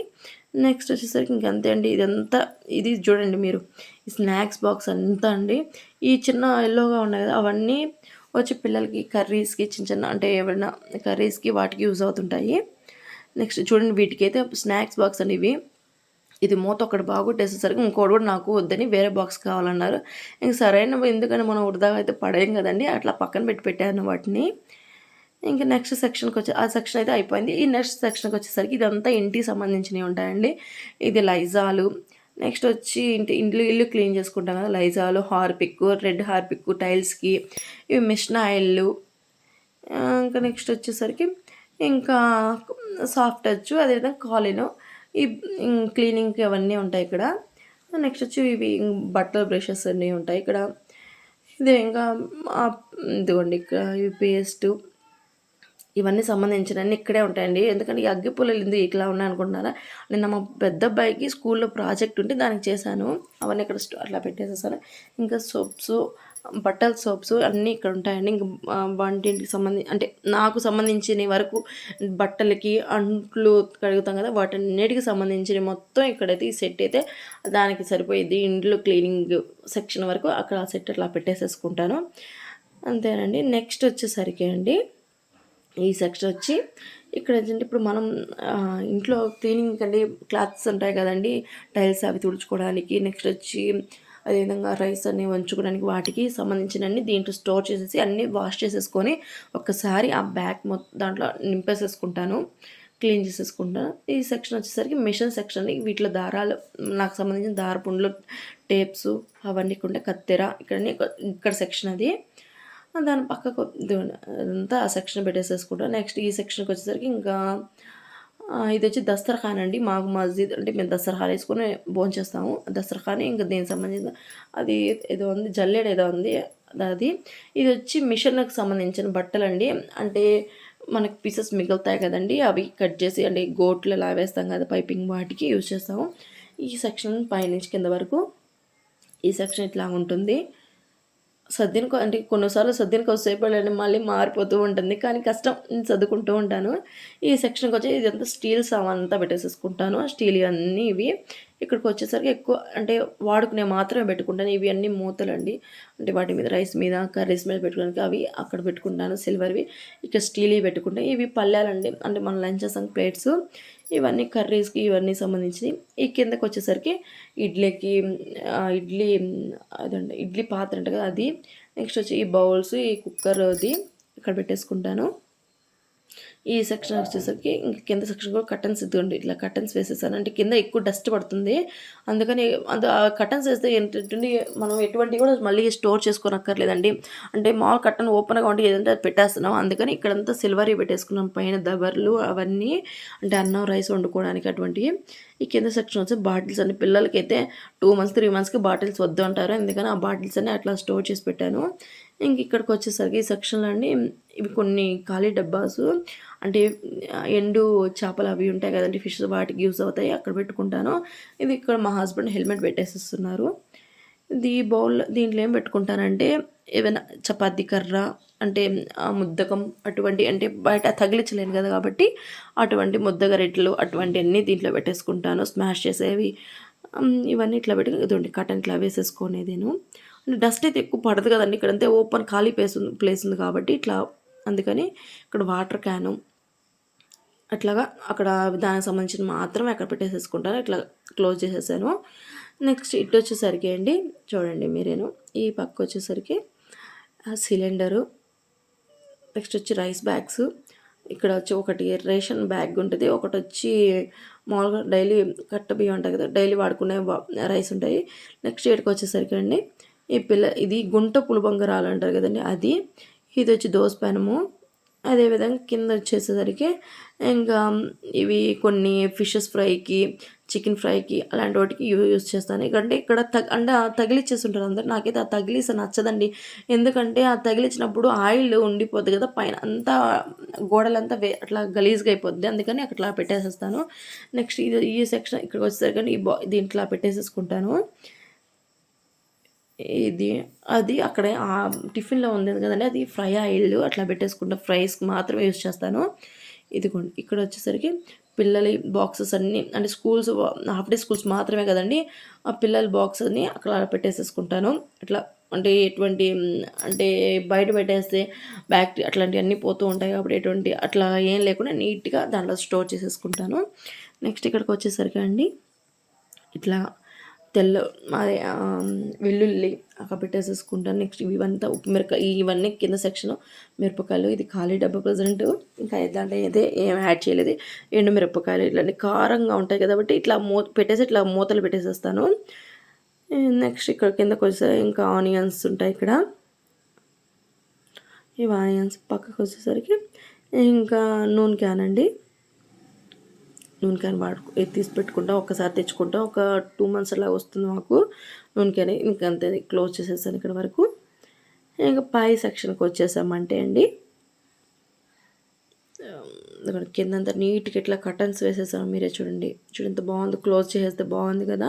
నెక్స్ట్ వచ్చేసరికి ఇంకంతే అండి. ఇదంతా ఇది చూడండి మీరు. ఈ స్నాక్స్ బాక్స్ అంతా అండి. ఈ చిన్న ఎల్లోగా ఉన్నాయి కదా అవన్నీ వచ్చి పిల్లలకి కర్రీస్కి చిన్న చిన్న అంటే ఏమైనా కర్రీస్కి వాటికి యూజ్ అవుతుంటాయి. నెక్స్ట్ చూడండి వీటికి అయితే స్నాక్స్ బాక్స్ అని ఇవి. ఇది మూత ఒకటి బాగొట్టేసేసరికి ఇంకోటి కూడా నాకు వద్దని వేరే బాక్స్ కావాలన్నారు. ఇంక సరైన ఎందుకని మనం వృధాగా అయితే పడేయం కదండి అట్లా పక్కన పెట్టి పెట్టాను వాటిని. ఇంకా నెక్స్ట్ సెక్షన్కి వచ్చి ఆ సెక్షన్ అయితే అయిపోయింది. ఈ నెక్స్ట్ సెక్షన్కి వచ్చేసరికి ఇదంతా ఇంటికి సంబంధించినవి ఉంటాయండి. ఇది లైజాలు. నెక్స్ట్ వచ్చి ఇంటి ఇంట్లో ఇల్లు క్లీన్ చేసుకుంటాం కదా లైజాలు హార్పిక్ రెడ్ హార్పిక్ టైల్స్కి ఇవి మిషన్ ఆయిల్లు. ఇంకా నెక్స్ట్ వచ్చేసరికి ఇంకా సాఫ్ట్ టచ్ అదేవిధంగా కాలిను. ఈ క్లీనింగ్ అవన్నీ ఉంటాయి ఇక్కడ. నెక్స్ట్ వచ్చి ఇవి బట్టల బ్రషెస్ అన్నీ ఉంటాయి ఇక్కడ. ఇదే ఇంకా ఇదిగోండి ఇక్కడ ఇవి పేస్టు ఇవన్నీ సంబంధించినవన్నీ ఇక్కడే ఉంటాయండి. ఎందుకంటే ఈ అగ్గి పుల్లలు ఎందుకు ఇట్లా ఉన్నాయి అనుకుంటున్నారా? నిన్న మా పెద్ద అబ్బాయికి స్కూల్లో ప్రాజెక్ట్ ఉంటే దానికి చేశాను. అవన్నీ ఇక్కడ అట్లా పెట్టేసేసాను. ఇంకా సోప్స్ బట్టల సోప్స్ అన్నీ ఇక్కడ ఉంటాయండి. ఇంక వంటింటికి సంబంధించి అంటే నాకు సంబంధించిన వరకు బట్టలకి అంట్లు కడుగుతాం కదా వాటన్నిటికి సంబంధించిన మొత్తం ఇక్కడైతే ఈ సెట్ అయితే దానికి సరిపోయేది. ఇంట్లో క్లీనింగ్ సెక్షన్ వరకు అక్కడ ఆ సెట్ అట్లా పెట్టేసేసుకుంటాను. అంతేనండి. నెక్స్ట్ వచ్చేసరికి అండి ఈ సెక్షన్ వచ్చి ఇక్కడ ఏంటంటే ఇప్పుడు మనం ఇంట్లో క్లీనింగ్ అండి క్లాత్స్ ఉంటాయి కదండి టైల్స్ అవి తుడుచుకోవడానికి. నెక్స్ట్ వచ్చి అదేవిధంగా రైస్ అన్ని వంచుకోవడానికి వాటికి సంబంధించినన్ని దీంట్లో స్టోర్ చేసేసి అన్నీ వాష్ చేసేసుకొని ఒక్కసారి ఆ బ్యాగ్ మొత్తం దాంట్లో నింపేసేసుకుంటాను. క్లీన్ చేసేసుకుంటాను. ఈ సెక్షన్ వచ్చేసరికి మిషన్ సెక్షన్ వీటిలో దారాలు నాకు సంబంధించిన దారపుండ్లు టేప్స్ అవన్నీ కూడా కత్తెర ఇక్కడ ఇక్కడ సెక్షన్ అది. దాని పక్కకు అంతా ఆ సెక్షన్ పెట్టేసేసుకుంటాను నెక్స్ట్ ఈ సెక్షన్కి వచ్చేసరికి ఇంకా ఇది వచ్చి దస్తరఖాన్ అండి. మాకు మస్జిద్ అంటే మేము దస్తరఖాన్ వేసుకొని భోంచేస్తాము చేస్తాము. ఇంకా దేనికి సంబంధించిన అది ఏదో ఉంది జల్లెడ ఏదో ఉంది. అది ఇది వచ్చి మిషన్లకు సంబంధించిన బట్టలు అండి. అంటే మనకు పీసెస్ మిగులుతాయి కదండి. అవి కట్ చేసి అంటే గోట్లు ఎలా వేస్తాం కదా పైపింగ్ వాటికి యూజ్ చేస్తాము. ఈ సెక్షన్ పైనుంచి కింద వరకు ఈ సెక్షన్ ఇట్లా ఉంటుంది. సర్దినకు అంటే కొన్నిసార్లు సర్దిన కొద్దిసేపు మళ్ళీ మారిపోతూ ఉంటుంది. కానీ కష్టం నేను చదువుకుంటూ ఉంటాను. ఈ సెక్షన్కి వచ్చి ఇదంతా స్టీల్ సామాన్ అంతా పెట్టేసేసుకుంటాను. స్టీల్ అన్నీ ఇవి ఇక్కడికి వచ్చేసరికి ఎక్కువ అంటే వాడుకునే మాత్రమే పెట్టుకుంటాను. ఇవి అన్నీ మూతలండి. అంటే వాటి మీద రైస్ మీద కర్రీస్ మీద పెట్టుకోవడానికి అవి అక్కడ పెట్టుకుంటాను. సిల్వర్వి ఇక్కడ స్టీల్వి పెట్టుకుంటాను. ఇవి పల్లెలండి అంటే మన లంచ్ చేసాం ప్లేట్స్. ఇవన్నీ కర్రీస్కి ఇవన్నీ సంబంధించినవి. ఈ కిందకి వచ్చేసరికి ఇడ్లీకి ఇడ్లీ అదండి ఇడ్లీ పాత్ర అంట కదా అది. నెక్స్ట్ వచ్చి ఈ బౌల్స్ ఈ కుక్కర్ అది ఇక్కడ పెట్టేసుకుంటాను. ఈ సెక్షన్ వచ్చేసరికి ఇంక కింద సెక్షన్ కూడా కటన్స్ ఇద్దండి. ఇట్లా కటన్స్ వేసేసాను. అంటే కింద ఎక్కువ డస్ట్ పడుతుంది. అందుకని అంత కటన్స్ వేస్తే ఏంటంటే మనం ఎటువంటి కూడా మళ్ళీ స్టోర్ చేసుకోనక్కర్లేదండి. అంటే మాల్ కట్టన్ ఓపెన్గా ఉండి ఏదంటే అది పెట్టేస్తున్నాం. అందుకని ఇక్కడంతా సిల్వర్ పెట్టేసుకున్నాం. పైన దబర్లు అవన్నీ అంటే అన్నం రైస్ వండుకోవడానికి అటువంటివి. ఈ కింద సెక్షన్ వచ్చి బాటిల్స్ అన్ని పిల్లలకైతే టూ మంత్స్ త్రీ మంత్స్కి బాటిల్స్ వద్దు అంటారు ఎందుకని ఆ బాటిల్స్ అన్ని అట్లా స్టోర్ చేసి పెట్టాను. ఇంక ఇక్కడికి వచ్చేసరికి ఈ సెక్షన్లో అండి ఇవి కొన్ని ఖాళీ డబ్బాస్. అంటే ఎండు చేపలు అవి ఉంటాయి కదండి ఫిష్ వాటికి యూస్ అవుతాయి అక్కడ పెట్టుకుంటాను. ఇది ఇక్కడ మా హస్బెండ్ హెల్మెట్ పెట్టేసిస్తున్నారు. ఇది బౌల్ దీంట్లో ఏం పెట్టుకుంటానంటే ఏమైనా చపాతీ కర్ర అంటే ముద్దకం అటువంటి అంటే బయట తగిలించలేను కదా కాబట్టి అటువంటి ముద్దగ రెట్లు అటువంటి అన్నీ దీంట్లో పెట్టేసుకుంటాను. స్మాష్ చేసేవి ఇవన్నీ ఇట్లా పెట్టి ఇదండి కటన్ ఇట్లా వేసేసుకునేదేను. డస్ట్ అయితే ఎక్కువ పడదు కదండి ఇక్కడంతే ఓపెన్ ఖాళీ ప్లేస్ ఉంది ప్లేస్ ఉంది కాబట్టి ఇట్లా అందుకని ఇక్కడ వాటర్ క్యాను అట్లాగా అక్కడ దానికి సంబంధించిన మాత్రమే అక్కడ పెట్టేసేసుకుంటాను. ఇట్లా క్లోజ్ చేసేసాను. నెక్స్ట్ ఇటు వచ్చేసరికి అండి చూడండి మీరేను ఈ పక్క వచ్చేసరికి సిలిండరు నెక్స్ట్ వచ్చి రైస్ బ్యాగ్స్ ఇక్కడ వచ్చి ఒకటి రేషన్ బ్యాగ్ ఉంటుంది. ఒకటి వచ్చి మామూలుగా డైలీ కట్ట బియ్యం ఉంటాయి కదా డైలీ వాడుకునే రైస్ ఉంటాయి. నెక్స్ట్ ఇక్కడికి వచ్చేసరికి అండి ఈ పిల్ల ఇది గుంట పులిబంగరాలు అంటారు కదండి అది ఇది వచ్చి దోసపెనము అదేవిధంగా కింద వచ్చేసేసరికి ఇంకా ఇవి కొన్ని ఫిషెస్ ఫ్రైకి చికెన్ ఫ్రైకి అలాంటి వాటికి యూజ్ చేస్తాను. ఎందుకంటే ఇక్కడ తగ అంటే తగిలిచ్చేస్తుంటారు అందరు. నాకైతే ఆ తగిలిస్తే నచ్చదండి. ఎందుకంటే ఆ తగిలిచ్చినప్పుడు ఆయిల్ ఉండిపోద్ది కదా పైన అంతా గోడలంతా వే అట్లా గలీజ్గా అయిపోద్ది. అందుకని అట్లా పెట్టేసేస్తాను. నెక్స్ట్ ఇది ఈ సెక్షన్ ఇక్కడికి వచ్చేసరికి ఈ బా దీంట్లో పెట్టేసేసుకుంటాను. ఇది అది అక్కడ టిఫిన్లో ఉంది కదండి అది ఫ్రై ఆయిల్ అట్లా పెట్టేసుకుంటా ఫ్రైస్కి మాత్రమే యూజ్ చేస్తాను. ఇదిగోండి ఇక్కడ వచ్చేసరికి పిల్లల బాక్సెస్ అన్నీ అంటే స్కూల్స్ హాఫ్ డే స్కూల్స్ మాత్రమే కదండి ఆ పిల్లల బాక్స్ అన్ని అక్కడ పెట్టేసేసుకుంటాను. అట్లా అంటే ఎటువంటి అంటే బయట పెట్టేస్తే బ్యాక్టీరియా అట్లాంటివి అన్నీ పోతూ ఉంటాయి కాబట్టి ఎటువంటి అట్లా ఏం లేకుండా నీట్గా దాంట్లో స్టోర్ చేసేసుకుంటాను. నెక్స్ట్ ఇక్కడికి వచ్చేసరికి అండి ఇట్లా తెల్ల అదే వెల్లుల్లి అక్కడ పెట్టేసేసుకుంటాను నెక్స్ట్ ఇవంతా ఉప్పు మిరపకాయ ఇవన్నీ కింద సెక్షన్ మిరపకాయలు. ఇది ఖాళీ డబ్బా ప్రజెంట్. ఇంకా దాంట్లో అయితే ఏం యాడ్ చేయలేదు. ఎండు మిరపకాయలు ఇట్లాంటి కారంగా ఉంటాయి కాబట్టి ఇట్లా మూత పెట్టేసి ఇట్లా మూతలు పెట్టేసేస్తాను. నెక్స్ట్ ఇక్కడ కింద వస్తే ఇంకా ఆనియన్స్ ఉంటాయి ఇక్కడ. ఇవి ఆనియన్స్ పక్కకు వచ్చేసరికి ఇంకా నూనె క్యాన్ అండి. నూనె క్యాన్ వాడు తీసి పెట్టుకుంటాం ఒకసారి తెచ్చుకుంటాం ఒక టూ మంత్స్ అలా వస్తుంది మాకు నూనె క్యాన్ ఇంకా అంతే క్లోజ్ చేసేసాను ఇక్కడ వరకు. ఇంకా పై సెక్షన్కి వచ్చేసామంటే అండి. కింద కిందంతా నీట్గా ఇట్లా కటన్స్ వేసేసాను మీరే చూడండి. చూడండి ఎంత బాగుంది క్లోజ్ చేసేస్తే బాగుంది కదా.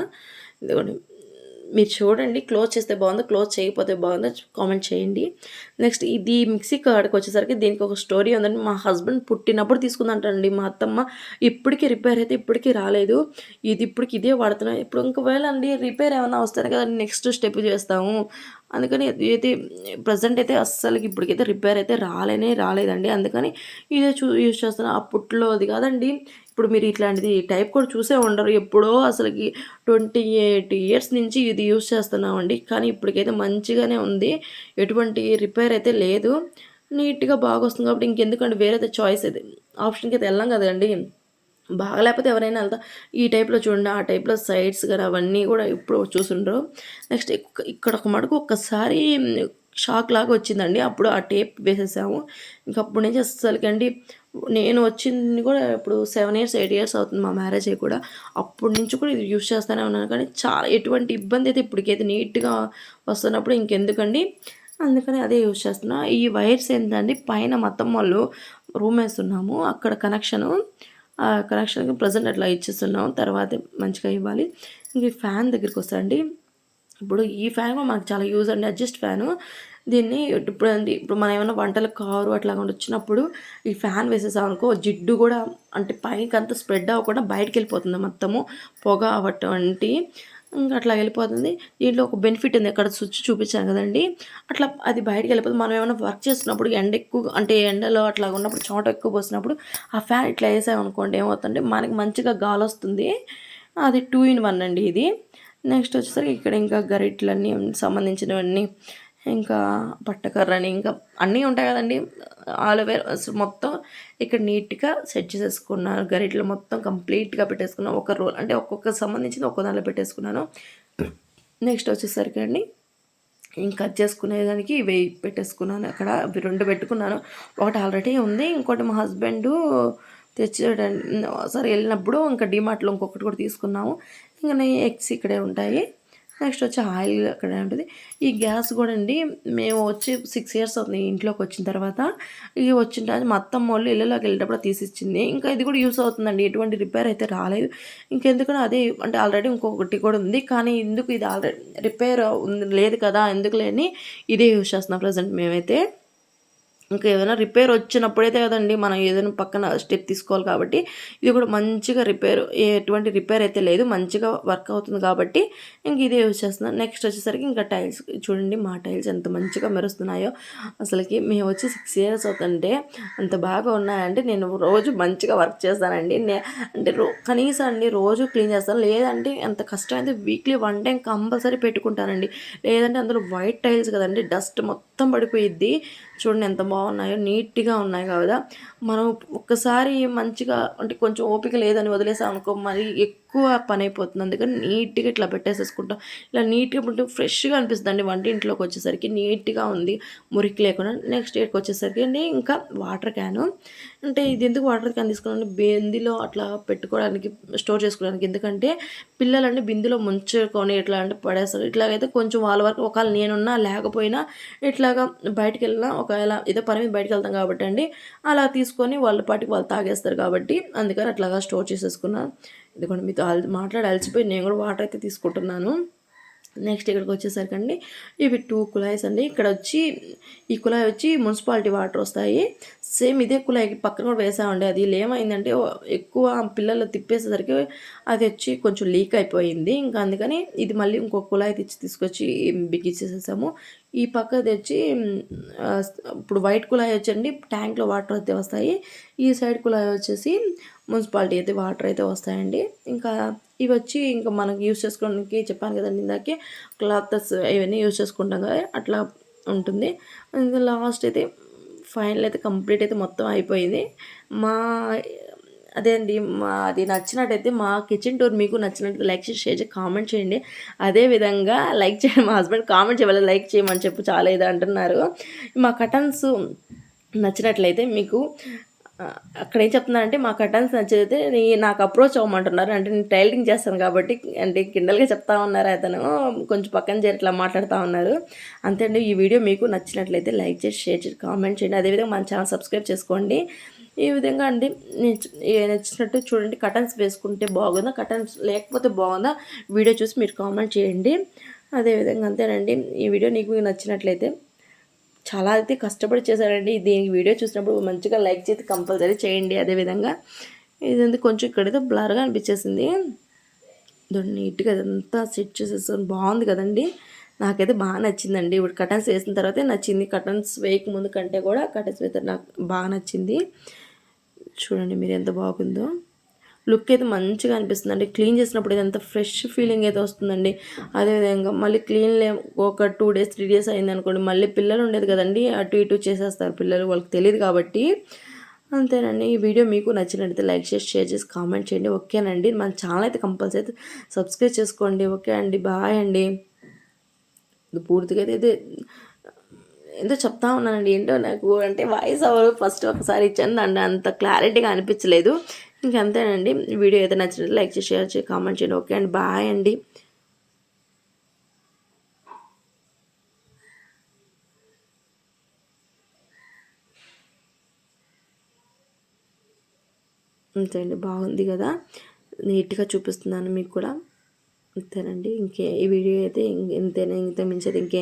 ఇదిగోండి మీరు చూడండి క్లోజ్ చేస్తే బాగుందో క్లోజ్ చేయకపోతే బాగుందో కామెంట్ చేయండి. నెక్స్ట్ ఇది మిక్సీ కార్డ్కి వచ్చేసరికి దీనికి ఒక స్టోరీ ఉందండి. మా హస్బెండ్ పుట్టినప్పుడు తీసుకుందంటండి. మా అత్తమ్మ ఇప్పటికీ రిపేర్ అయితే ఇప్పటికీ రాలేదు. ఇది ఇప్పటికి ఇదే వాడుతున్నాం. ఇప్పుడు ఇంకవేళ అండి రిపేర్ ఏమైనా వస్తుంది కదా నెక్స్ట్ స్టెప్ చేస్తాము. అందుకని అయితే ప్రజెంట్ అయితే అస్సలకి ఇప్పటికైతే రిపేర్ అయితే రాలేనే రాలేదండి. అందుకని ఇదే చూ యూజ్ చేస్తున్నా. అప్పట్లో అది కాదండి. ఇప్పుడు మీరు ఇట్లాంటిది టైప్ కూడా చూసే ఉండరు. ఎప్పుడో అసలుకి ట్వంటీ ఎయిట్ ఇయర్స్ నుంచి ఇది యూజ్ చేస్తున్నామండి. కానీ ఇప్పటికైతే మంచిగానే ఉంది. ఎటువంటి రిపేర్ అయితే లేదు. నీట్గా బాగా వస్తుంది కాబట్టి ఇంకెందుకంటే వేరే చాయిస్ అది ఆప్షన్కి అయితే వెళ్ళాం కదండి. బాగలేకపోతే ఎవరైనా వెళ్తా ఈ టైప్లో చూడండి ఆ టైప్లో సైడ్స్ కానీ అవన్నీ కూడా ఇప్పుడు చూసుండ్రు. నెక్స్ట్ ఇక్కడ ఒక మటుకు ఒక్కసారి షాక్ లాగా వచ్చిందండి. అప్పుడు ఆ టేప్ వేసేసాము. ఇంకా అప్పటి నుంచి అసలుకండి నేను వచ్చింది కూడా ఇప్పుడు సెవెన్ ఇయర్స్ ఎయిట్ ఇయర్స్ అవుతుంది మా మ్యారేజ్ అయ్యి కూడా. అప్పటి నుంచి కూడా ఇది యూస్ చేస్తూనే ఉన్నాను. కానీ చాలా ఎటువంటి ఇబ్బంది అయితే ఇప్పటికైతే నీట్గా వస్తున్నప్పుడు ఇంకెందుకండి? అందుకని అదే యూజ్ చేస్తున్నా. ఈ వైర్స్ ఏంటండి పైన మొత్తం వాళ్ళు రూమ్ వేస్తున్నాము. అక్కడ కనెక్షను ఆ కనెక్షన్కి ప్రజెంట్ అట్లా ఇచ్చేస్తున్నాం తర్వాత మంచిగా ఇవ్వాలి. ఇంక ఫ్యాన్ దగ్గరికి వస్తాయండి ఇప్పుడు ఈ ఫ్యాన్ కూడా మనకు చాలా యూజ్ అండి. అడ్జస్ట్ ఫ్యాను దీన్ని ఇప్పుడు ఇప్పుడు మనం ఏమైనా వంటలు కారు అట్లా వచ్చినప్పుడు ఈ ఫ్యాన్ వేసేసామనుకో జిడ్డు కూడా అంటే పైకి అంతా స్ప్రెడ్ అవ్వకుండా బయటకు వెళ్ళిపోతుంది మొత్తము. పొగ అటువంటి ఇంకా అట్లా వెళ్ళిపోతుంది. దీంట్లో ఒక బెనిఫిట్ ఉంది. అక్కడ స్విచ్ చూపించాను కదండి. అట్లా అది బయటకు వెళ్ళిపోతుంది మనం ఏమైనా వర్క్ చేస్తున్నప్పుడు ఎండ ఎక్కువ అంటే ఎండలో అట్లా ఉన్నప్పుడు చోట ఎక్కువ పోసినప్పుడు ఆ ఫ్యాన్ ఇట్లా వేసామనుకోండి ఏమవుతుంది మనకి మంచిగా గాలి వస్తుంది. అది టూ ఇన్ వన్ అండి ఇది. నెక్స్ట్ వచ్చేసరికి ఇక్కడ ఇంకా గరిట్లన్నీ సంబంధించినవన్నీ ఇంకా పట్టకర్రని ఇంకా అన్నీ ఉంటాయి కదండి. ఆలోవేర్ మొత్తం ఇక్కడ నీట్గా సెట్ చేసేసుకున్నాను గరిటలు మొత్తం కంప్లీట్గా పెట్టేసుకున్నాను. ఒక రోల్ అంటే ఒక్కొక్క సంబంధించిన ఒక్కో దానిలో పెట్టేసుకున్నాను. నెక్స్ట్ వచ్చేసరికి అండి ఇంకా కట్ చేసుకునేదానికి ఇవి పెట్టేసుకున్నాను. అక్కడ అవి రెండు పెట్టుకున్నాను. ఒకటి ఆల్రెడీ ఉంది ఇంకోటి మా హస్బెండ్ తెచ్చేటండి సరే వెళ్ళినప్పుడు ఇంకా డిమార్ట్లో ఇంకొకటి కూడా తీసుకున్నాము. ఇంకా ఎగ్స్ ఇక్కడే ఉంటాయి. నెక్స్ట్ వచ్చి ఆయిల్ అక్కడ ఉంటుంది. ఈ గ్యాస్ కూడా అండి మేము వచ్చి సిక్స్ ఇయర్స్ అవుతుంది ఇంట్లోకి వచ్చిన తర్వాత. ఇవి వచ్చిన మొత్తం వాళ్ళు ఇళ్ళలోకి వెళ్ళేటప్పుడు తీసిచ్చింది. ఇంకా ఇది కూడా యూస్ అవుతుందండి. ఎటువంటి రిపేర్ అయితే రాలేదు. ఇంకెందుకని అదే అంటే ఆల్రెడీ ఇంకొకటి కూడా ఉంది. కానీ ఎందుకు ఇది ఆల్రెడీ రిపేర్ లేదు కదా ఎందుకు లేని ఇదే యూస్ చేస్తున్నాం ప్రజెంట్ మేమైతే. ఇంకా ఏదైనా రిపేర్ వచ్చినప్పుడైతే కదండి మనం ఏదైనా పక్కన స్టెప్ తీసుకోవాలి కాబట్టి ఇది కూడా మంచిగా రిపేర్ ఎటువంటి రిపేర్ అయితే లేదు మంచిగా వర్క్ అవుతుంది కాబట్టి ఇంక ఇదే యూజ్ చేస్తున్నాను. నెక్స్ట్ వచ్చేసరికి ఇంకా టైల్స్ చూడండి మా టైల్స్ ఎంత మంచిగా మెరుస్తున్నాయో. అసలుకి మేము వచ్చి సిక్స్ ఇయర్స్ అవుతుంటే అంత బాగా ఉన్నాయంటే నేను రోజు మంచిగా వర్క్ చేస్తానండి. అంటే రో కనీసం అండి రోజు క్లీన్ చేస్తాను. లేదంటే ఎంత కష్టమైతే వీక్లీ వన్ టైం కంపల్సరీ పెట్టుకుంటానండి. లేదంటే అందులో వైట్ టైల్స్ కదండి డస్ట్ మొత్తం పడిపోయిద్ది. చూడండి ఎంత బాగున్నాయో నీట్గా ఉన్నాయి కదా. మనం ఒక్కసారి మంచిగా అంటే కొంచెం ఓపిక లేదని వదిలేసాం అనుకో మరి ఎక్కువ పని అయిపోతుంది అందుకని నీట్గా ఇట్లా పెట్టేసేసుకుంటాం. ఇలా నీట్గా ఉంటే ఫ్రెష్గా అనిపిస్తుంది అండి వంటింట్లోకి వచ్చేసరికి. నీట్గా ఉంది మురికి లేకుండా. నెక్స్ట్ ఇయర్కి వచ్చేసరికి అండి ఇంకా వాటర్ క్యాను. అంటే ఇది ఎందుకు వాటర్ క్యాన్ తీసుకున్నాను బిందిలో అట్లా పెట్టుకోవడానికి స్టోర్ చేసుకోవడానికి. ఎందుకంటే పిల్లలన్నీ బిందిలో ముంచుకొని ఇట్లా అంటే పడేస్తారు. ఇట్లాగైతే కొంచెం వాళ్ళ వరకు ఒకవేళ నేనున్నా లేకపోయినా ఇట్లాగా బయటకు వెళ్ళినా ఒకవేళ ఏదో పని మీద బయటకు వెళ్తాం కాబట్టి అండి అలా తీసుకొని వాళ్ళ పాటికి వాళ్ళు తాగేస్తారు కాబట్టి అందుకని అట్లాగా స్టోర్ చేసేసుకున్నాను ఇదిగోండి మీతో మాట్లాడి అలసిపోయి నేను కూడా వాటర్ అయితే తీసుకుంటున్నాను. నెక్స్ట్ ఇక్కడికి వచ్చేసరికి అండి ఇవి టూ కుళాయిస్ అండి. ఇక్కడ వచ్చి ఈ కుళాయి వచ్చి మున్సిపాలిటీ వాటర్ వస్తాయి. సేమ్ ఇదే కుళాయికి పక్కన కూడా వేసామండి. అది ఏమైందంటే ఎక్కువ పిల్లలు తిప్పేసేసరికి అది వచ్చి కొంచెం లీక్ అయిపోయింది. ఇంకా అందుకని ఇది మళ్ళీ ఇంకో కుళాయి తెచ్చి తీసుకొచ్చి బిగించేసేసాము ఈ పక్క తెచ్చి ఇప్పుడు వైట్ కుళాయి వచ్చండి ట్యాంక్లో వాటర్ అయితే వస్తాయి. ఈ సైడ్ కులాయి వచ్చేసి మున్సిపాలిటీ అయితే వాటర్ అయితే వస్తాయండి. ఇంకా ఇవి వచ్చి ఇంకా మనకి యూస్ చేసుకోవడానికి చెప్పాను కదండి ఇందాకే క్లాత్స్ ఇవన్నీ యూస్ చేసుకుంటాం కదా అట్లా ఉంటుంది. ఇంకా లాస్ట్ అయితే ఫైనల్ అయితే కంప్లీట్ అయితే మొత్తం అయిపోయింది. మా అదే అండి మా అది నచ్చినట్టయితే మా కిచెన్ టూర్ మీకు నచ్చినట్టు లైక్ చేసి షేర్ చేసి కామెంట్ చేయండి. అదే విధంగా లైక్ చేయండి మా హస్బెండ్ కామెంట్ చేయాలి లైక్ చేయమని చెప్పు చాలా ఇది అంటున్నారు మా కటన్స్ నచ్చినట్లయితే మీకు అక్కడ ఏం చెప్తున్నారంటే మా కటన్స్ నచ్చితే నీ నాకు అప్రోచ్ అవ్వమంటున్నారు. అంటే నేను టైలరింగ్ చేస్తాను కాబట్టి అంటే కిండల్గా చెప్తా ఉన్నారు అతను? కొంచెం పక్కన చేరి ఇట్లా మాట్లాడుతూ ఉన్నారు. అంతే అండి. ఈ వీడియో మీకు నచ్చినట్లయితే లైక్ చేసి షేర్ చేసి కామెంట్ చేయండి. అదేవిధంగా మన ఛానల్ సబ్స్క్రైబ్ చేసుకోండి. ఈ విధంగా అండి నచ్చినట్టు చూడండి. కటన్స్ వేసుకుంటే బాగుందా? కటన్స్ లేకపోతే బాగుందా? వీడియో చూసి మీరు కామెంట్ చేయండి. అదేవిధంగా అంతేనండి. ఈ వీడియో నీకు నచ్చినట్లయితే చాలా అయితే కష్టపడి చేశారండి. దీనికి వీడియో చూసినప్పుడు మంచిగా లైక్ చేసి కంపల్సరీ చేయండి అదేవిధంగా ఇదంతా కొంచెం ఇక్కడైతే బ్లర్గా అనిపించేసింది. దాన్ని నీట్గా అదంతా సెట్ చేసేసాను బాగుంది కదండి. నాకైతే బాగా నచ్చిందండి. ఇప్పుడు కటన్స్ వేసిన తర్వాతే నచ్చింది. కటన్స్ వేయక ముందు కంటే కూడా కటన్స్ వేస్తే నాకు బాగా నచ్చింది. చూడండి మీరు ఎంత బాగుందో. లుక్ అయితే మంచిగా అనిపిస్తుంది అండి క్లీన్ చేసినప్పుడు ఇది అంత ఫ్రెష్ ఫీలింగ్ అయితే వస్తుందండి. అదేవిధంగా మళ్ళీ క్లీన్ లే ఒక టూ డేస్ త్రీ డేస్ అయింది అనుకోండి మళ్ళీ పిల్లలు ఉండేది కదండి అటు ఇటు చేసేస్తారు పిల్లలు వాళ్ళకి తెలియదు కాబట్టి. అంతేనండి. ఈ వీడియో మీకు నచ్చినట్లయితే లైక్ చేసి షేర్ చేసి కామెంట్ చేయండి. ఓకేనండి. మన ఛానల్ అయితే కంపల్సరీ అయితే సబ్స్క్రైబ్ చేసుకోండి. ఓకే అండి. బాయ్ అండి. పూర్తిగా అయితే ఏదో చెప్తా ఉన్నానండి. ఏంటో నాకు అంటే వాయిస్ అవరు ఫస్ట్ ఒకసారి ఇచ్చాను అండ్ అంత క్లారిటీగా అనిపించలేదు. ఇంకంతేనండి వీడియో ఏదైనా నచ్చినట్టు లైక్ చేసి షేర్ చేసి కామెంట్ చేయండి. ఓకే అండి. బాయ్ అండి. అంతే అండి. బాగుంది కదా. నీట్గా చూపిస్తున్నాను మీకు కూడా. అంతేనండి. ఇంకే ఈ వీడియో అయితే ఇంతేనా? ఇంత మించేది ఇంకే